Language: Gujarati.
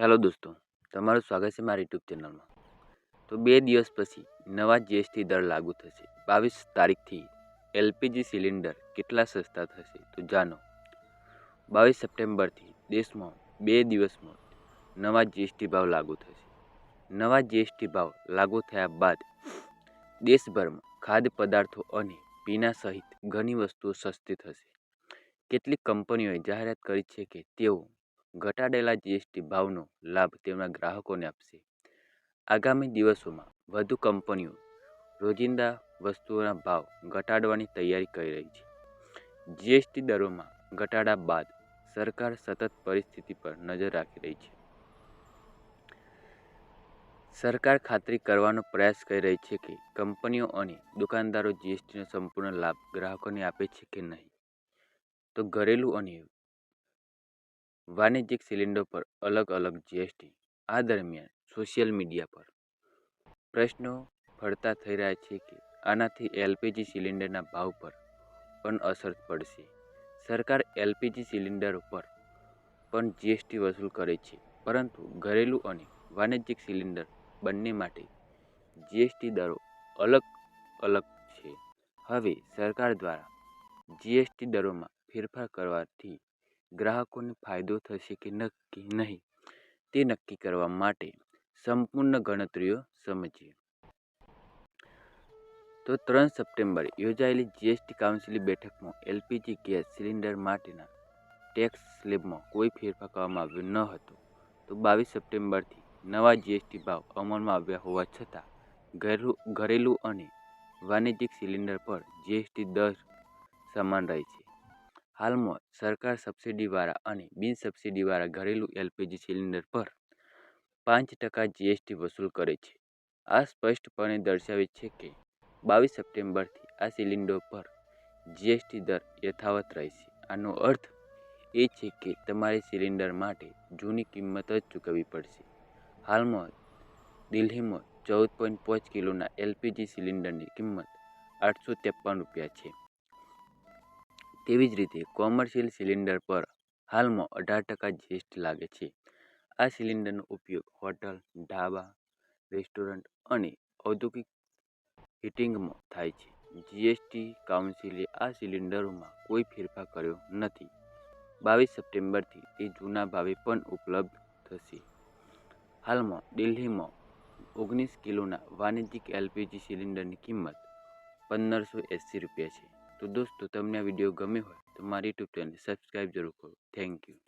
હેલો દોસ્તો, તમારું સ્વાગત છે મારી યુટ્યુબ ચેનલમાં. તો બે દિવસ પછી નવા જીએસટી દર લાગુ થશે. બાવીસ તારીખથી એલપીજી સિલિન્ડર કેટલા સસ્તા થશે તો જાણો. બાવીસ સપ્ટેમ્બરથી દેશમાં બે દિવસમાં નવા જીએસટી ભાવ લાગુ થશે. નવા જીએસટી ભાવ લાગુ થયા બાદ દેશભરમાં ખાદ્ય પદાર્થો અને પીણા સહિત ઘણી વસ્તુઓ સસ્તી થશે. કેટલીક કંપનીઓએ જાહેરાત કરી છે કે તેઓ ઘટાડેલા જીએસટી ભાવનો લાભ તેમના ગ્રાહકોને આપશે. આગામી દિવસોમાં વધુ કંપનીઓ રોજિંદા વસ્તુઓના ભાવ ઘટાડવાની તૈયારી કરી રહી છે. જીએસટી દરોમાં ઘટાડા બાદ સરકાર સતત પરિસ્થિતિ પર નજર રાખી રહી છે. સરકાર ખાતરી કરવાનો પ્રયાસ કરી રહી છે કે કંપનીઓ અને દુકાનદારો જીએસટીનો સંપૂર્ણ લાભ ગ્રાહકોને આપે છે કે નહીં? તો ઘરેલું અને વાણિજ્યિક સિલિન્ડર પર અલગ અલગ જીએસટી આ દરમિયાન સોશિયલ મીડિયા પર પ્રશ્નો ફરતા થઈ રહ્યા છે કે આનાથી એલપીજી સિલિન્ડરના ભાવ પર પણ અસર પડશે. સરકાર એલપીજી સિલિન્ડર પર પણ જીએસટી વસૂલ કરે છે, પરંતુ ઘરેલું અને વાણિજ્યિક સિલિન્ડર બંને માટે જીએસટી દરો અલગ અલગ છે. હવે સરકાર દ્વારા જીએસટી દરોમાં ફેરફાર કરવાથી ગ્રાહકોને ફાયદો થશે કે નક્કી નહીં, તે નક્કી કરવા માટે સંપૂર્ણ ગણતરીઓ સમજીએ. તો ત્રણ સપ્ટેમ્બરે યોજાયેલી જીએસટી કાઉન્સિલની બેઠકમાં એલપીજી ગેસ સિલિન્ડર માટેના ટેક્સ સ્લેબમાં કોઈ ફેરફાર કરવામાં આવ્યો ન હતો. તો બાવીસ સપ્ટેમ્બરથી નવા જીએસટી ભાવ અમલમાં આવ્યા હોવા છતાં ઘરેલું અને વાણિજ્યિક સિલિન્ડર પર જીએસટી દર સમાન રહે છે. હાલમાં સરકાર સબસિડીવાળા અને બિન સબસિડીવાળા ઘરેલું એલપીજી સિલિન્ડર પર પાંચ ટકા જીએસટી વસૂલ કરે છે. આ સ્પષ્ટપણે દર્શાવે છે કે બાવીસ સપ્ટેમ્બરથી આ સિલિન્ડર પર જીએસટી દર યથાવત રહેશે. આનો અર્થ એ છે કે તમારે સિલિન્ડર માટે જૂની કિંમત જ ચૂકવવી પડશે. હાલમાં દિલ્હીમાં ચૌદ પોઈન્ટ પાંચ કિલોના એલપીજી સિલિન્ડરની કિંમત આઠસો ત્રેપન રૂપિયા છે. તેવી જ રીતે કોમર્શિયલ સિલિન્ડર પર હાલમાં અઢાર ટકા જીએસટી લાગે છે. આ સિલિન્ડરનો ઉપયોગ હોટલ, ઢાબા, રેસ્ટોરન્ટ અને ઔદ્યોગિક હીટિંગમાં થાય છે. જીએસટી કાઉન્સિલે આ સિલિન્ડરોમાં કોઈ ફેરફાર કર્યો નથી. બાવીસ સપ્ટેમ્બરથી તે જૂના ભાવે પણ ઉપલબ્ધ થશે. હાલમાં દિલ્હીમાં ઓગણીસ કિલોના વાણિજ્યિક એલપીજી સિલિન્ડરની કિંમત પંદરસો એંસી રૂપિયા છે. તો દોસ્તો, તમને આ વીડિયો ગમ્યો હોય તો મારી યુટ્યુબ ચેનલ સબસ્ક્રાઈબ જરૂર કરો. Thank you